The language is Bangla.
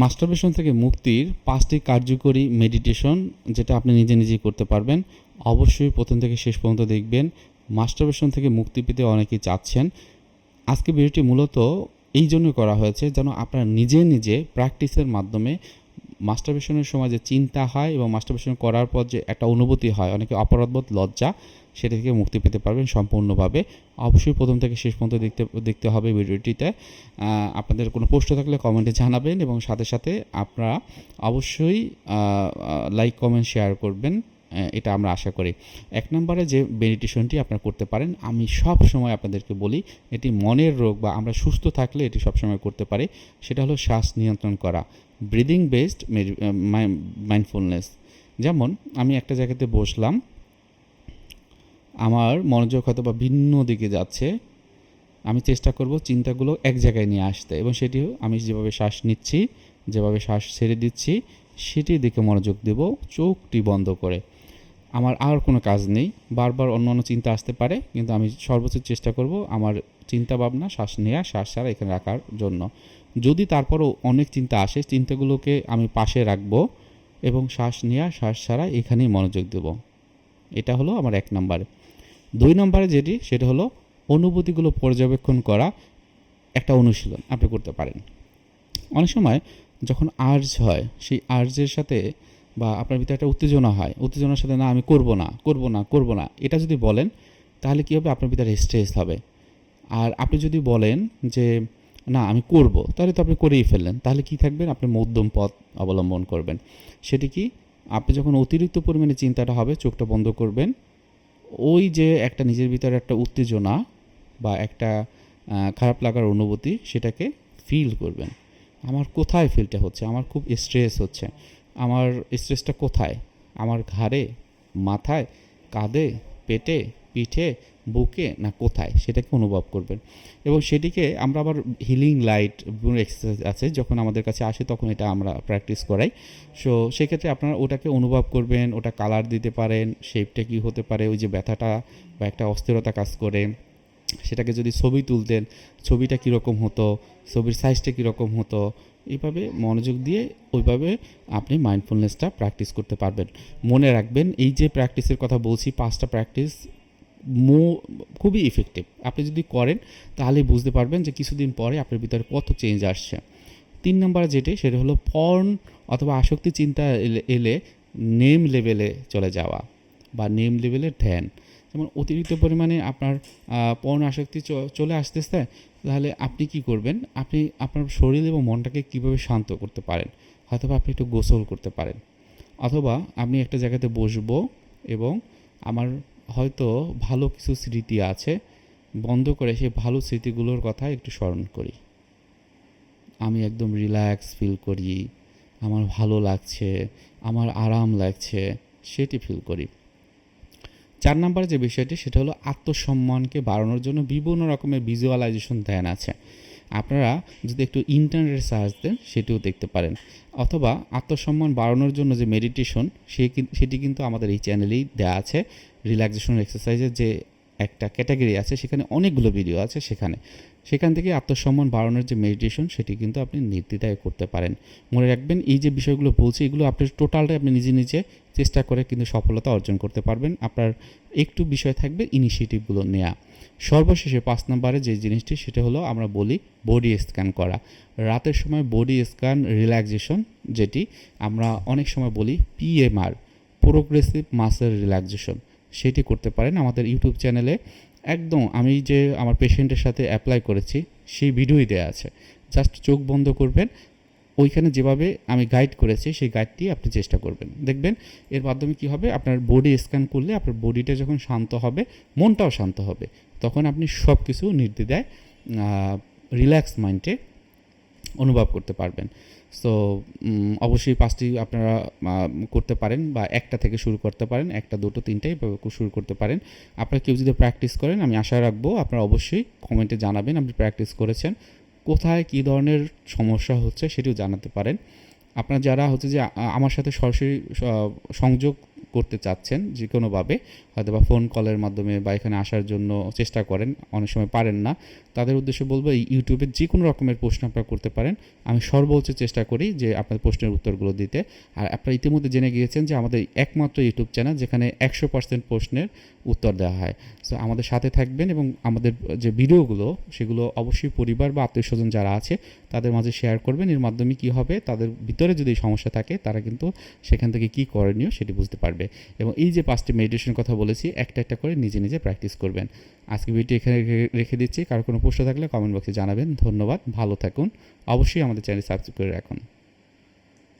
মাস্টারবেশন থেকে মুক্তির পাঁচটি কার্যকরী মেডিটেশন যেটা আপনি নিজে নিজেই করতে পারবেন, অবশ্যই প্রথম থেকে শেষ পর্যন্ত দেখবেন। মাস্টারবেশন থেকে মুক্তি পেতে অনেকেই চাচ্ছেন। আজকে ভিডিওটি মূলত এই জন্য করা হয়েছে যেন আপনারা নিজে নিজে প্র্যাকটিসের মাধ্যমে মাস্টারবেশনের সময় যে চিন্তা হয় এবং মাস্টারবেশন করার পর যে একটা অনুভূতি হয়, অনেকে অপরাধবোধ, লজ্জা, সেটা থেকে মুক্তি পেতে পারবেন সম্পূর্ণভাবে। অবশ্যই প্রথম থেকে শেষ পর্যন্ত দেখতে দেখতে হবে ভিডিওটিতে। আপনাদের কোনো প্রশ্ন থাকলে কমেন্টে জানাবেন এবং সাথে সাথে আপনারা অবশ্যই লাইক কমেন্ট শেয়ার করবেন। এটা আমরা আশা করি। এক নম্বরে যে মেডিটেশনটি আপনারা করতে পারেন, আমি সব সময় আপনাদেরকে বলি, এটি মনের রোগ বা আমরা সুস্থ থাকলে এটি সবসময় করতে পারি। সেটা হলো শ্বাস নিয়ন্ত্রণ করা। ব্রিদিং বেসড মাইন্ডফুলনেস যেমন, আমি একটা জায়গাতে বসলাম, আমার মনোযোগ হয়তো বা ভিন্ন দিকে যাচ্ছে, আমি চেষ্টা করব চিন্তাগুলো এক জায়গায় নিয়ে আসতে এবং সেটিও আমি যেভাবে শ্বাস নিচ্ছি, যেভাবে শ্বাস ছেড়ে দিচ্ছি, সেটির দিকে মনোযোগ দেব, চোখটি বন্ধ করে। আমার আর কোনো কাজ নেই। বারবার অন্য অন্য চিন্তা আসতে পারে, কিন্তু আমি সর্বোচ্চ চেষ্টা করব আমার চিন্তা ভাবনা শ্বাস নেওয়া শ্বাস ছাড়া এখানে রাখার জন্য। যদি তারপরও অনেক চিন্তা আসে, চিন্তাগুলোকে আমি পাশে রাখব এবং শ্বাস নেওয়া শ্বাস ছাড়া এখানেই মনোযোগ দেব। এটা হলো আমার এক নম্বরে। দুই নম্বরে যেটি, সেটা হলো অনুভূতিগুলো পর্যবেক্ষণ করা একটা অনুশীলন আপনি করতে পারেন। অনেক সময় যখন আর্জ হয়, সেই আর্জের সাথে বা আপনার ভিতরে একটা উত্তেজনা হয়, উত্তেজনার সাথে, না, আমি করব না করব না করব না। এটা যদি বলেন, তাহলে কী হবে? আপনার ভিতরে স্ট্রেস হবে। আর আপনি যদি বলেন যে, না, আমি করব, তাহলে তো আপনি করেই ফেললেন। তাহলে কি থাকবেন? আপনি মধ্যম পথ অবলম্বন করবেন। সেটি কি? আপনি যখন অতিরিক্ত পরিমাণে চিন্তাটা হবে, চোখটা বন্ধ করবেন, ওই যে একটা নিজের ভিতরে একটা উত্তেজনা বা একটা খারাপ লাগার অনুভূতি, সেটাকে ফিল করবেন। আমার কোথায় ফিলটা হচ্ছে? আমার খুব স্ট্রেস হচ্ছে। আমার স্ট্রেসটা কোথায়? আমার ঘাড়ে? মাথায়? কাঁধে? পেটে? পিঠে? বুকে? না কোথায়? সেটাকে অনুভব করবেন। এবং সেটিকে আমরা আবার হিলিং লাইট এক্সারসাইজ আছে, যখন আমাদের কাছে আসে তখন এটা আমরা প্র্যাকটিস করাই। সো সেক্ষেত্রে আপনারা ওটাকে অনুভব করবেন, ওটা কালার দিতে পারেন শেপটা কী হতে পারে, ওই যে ব্যথাটা বা একটা অস্থিরতা কাজ করে। সেটাকে যদি ছবি তুলতেন, ছবিটা কীরকম হতো, ছবির সাইজটা কীরকম হতো এইভাবে মনোযোগ দিয়ে ওইভাবে আপনি মাইন্ডফুলনেসটা প্র্যাকটিস করতে পারবেন। মনে রাখবেন, এই যে প্র্যাকটিসের কথা বলছি, পাঁচটা প্র্যাকটিস মো, খুবই ইফেক্টিভ আপনি যদি করেন, তাহলে বুঝতে পারবেন যে কিছুদিন পরে আপনার ভিতরে কত চেঞ্জ আসছে। তিন নম্বরে যেটি, সেটা হলো পর্ন অথবা আসক্তি চিন্তা এলে নেম লেভেলে চলে যাওয়া বা নেম লেভেলের ধ্যান। যেমন অতিরিক্ত পরিমাণে আপনার পর্ন আসক্তি চলে আসতেছে, তাহলে আপনি কি করবেন? আপনি আপনার শরীর এবং মনটাকে কীভাবে শান্ত করতে পারেন? হয়তো আপনি একটু গোসল করতে পারেন। অথবা আমি একটা জায়গাতে বসবো এবং আমার হয়তো ভালো কিছু স্মৃতি আছে, বন্ধ করে সেই ভালো স্মৃতিগুলোর কথা একটু স্মরণ করি। আমি একদম রিল্যাক্স ফিল করি, আমার ভালো লাগছে, আমার আরাম লাগছে, সেটি ফিল করি। চার নম্বরে যে বিষয়টি, সেটা হলো আত্মসম্মানকে বাড়ানোর জন্য বিভিন্ন রকমের ভিজুয়ালাইজেশন ধ্যান আছে। আপনারা যদি একটু ইন্টারনেটে সার্চ দেন, সেটিও দেখতে পারেন। অথবা আত্মসম্মান বাড়ানোর জন্য যে মেডিটেশন সে সেটি কিন্তু আমাদের এই চ্যানেলেই দেওয়া আছে। রিল্যাক্সেশন এক্সারসাইজের যে একটা ক্যাটাগরি আছে, সেখানে অনেকগুলো ভিডিও আছে সেখানে। সেখান থেকে আত্মসম্মান বাড়ানোর যে মেডিটেশন সেটি কিন্তু আপনি নির্দ্বিধায় করতে পারেন। মনে রাখবেন, এই যে বিষয়গুলো বলছি, এগুলো আপনি টোটালটাই আপনি নিজে নিজে চেষ্টা করে কিন্তু সফলতা অর্জন করতে পারবেন। আপনার একটু বিষয় থাকবে ইনিশিয়েটিভগুলো নেওয়া সর্বশেষে পাঁচ নম্বরে যে জিনিসটি, সেটা হলো আমরা বলি বডি স্ক্যান করা। রাতের সময় বডি স্ক্যান রিল্যাক্সেশন যেটি আমরা অনেক সময় বলি পিএমআর প্রোগ্রেসিভ মাসেল রিল্যাক্সেশন সেটি করতে পারেন আমাদের ইউটিউব চ্যানেলে একদম আমি যে আমার পেশেন্টের সাথে অ্যাপ্লাই করেছি, সেই ভিডিওই দেওয়া আছে। জাস্ট চোখ বন্ধ করবেন, ওইখানে যেভাবে আমি গাইড করেছি, সেই গাইডটি আপনি চেষ্টা করবেন। দেখবেন এর মাধ্যমে কি হবে, আপনার বডি স্ক্যান করলে আপনার বডিটা যখন শান্ত হবে, মনটাও শান্ত হবে। তখন আপনি সব কিছু নির্দিদায় রিল্যাক্স মাইন্ডে অনুভব করতে পারবেন। সো অবশ্যই পাঁচটি আপনারা করতে পারেন বা একটা থেকে শুরু করতে পারেন, একটা, দুটো, তিনটে এভাবে শুরু করতে পারেন। আপনারা কেউ যদি প্র্যাকটিস করেন, আমি আশা রাখব আপনারা অবশ্যই কমেন্টে জানাবেন আপনি প্র্যাকটিস করেছেন, কোথায় কী ধরনের সমস্যা হচ্ছে সেটিও জানাতে পারেন। আপনারা যারা হচ্ছে যে আমার সাথে সরাসরি সংযোগ করতে চাচ্ছেন যে কোনোভাবে হয়তো বা ফোন কলের মাধ্যমে বা এখানে আসার জন্য চেষ্টা করেন, অনেক সময় পারেন না। তাদের উদ্দেশ্যে বলব, এই ইউটিউবে যে কোনো রকমের প্রশ্ন আপনারা করতে পারেন। আমি সর্বোচ্চ চেষ্টা করি যে আপনার প্রশ্নের উত্তরগুলো দিতে। আর আপনারা ইতিমধ্যে জেনে গিয়েছেন যে আমাদের একমাত্র ইউটিউব চ্যানেল যেখানে একশো পার্সেন্ট প্রশ্নের উত্তর দেওয়া হয়। সো আমাদের সাথে থাকবেন এবং আমাদের যে ভিডিওগুলো, সেগুলো অবশ্যই পরিবার বা আত্মীয় স্বজন যারা আছে, তাদের মাঝে শেয়ার করবেন। এর মাধ্যমে কি হবে, তাদের ভিতরে যদি সমস্যা থাকে, তারা কিন্তু সেখান থেকে কি করণীয় সেটি বুঝতে পারবে। এবং এই যে পাঁচটি মেডিটেশনের কথা বলেছি, একটা একটা করে নিজে নিজে প্র্যাকটিস করবেন। আজকে ভিডিও এখানে রেখে দিচ্ছি। কারও কোনো প্রশ্ন থাকলে কমেন্ট বক্সে জানাবেন। ধন্যবাদ, ভালো থাকুন। অবশ্যই আমাদের চ্যানেল সাবস্ক্রাইব করে রাখুন।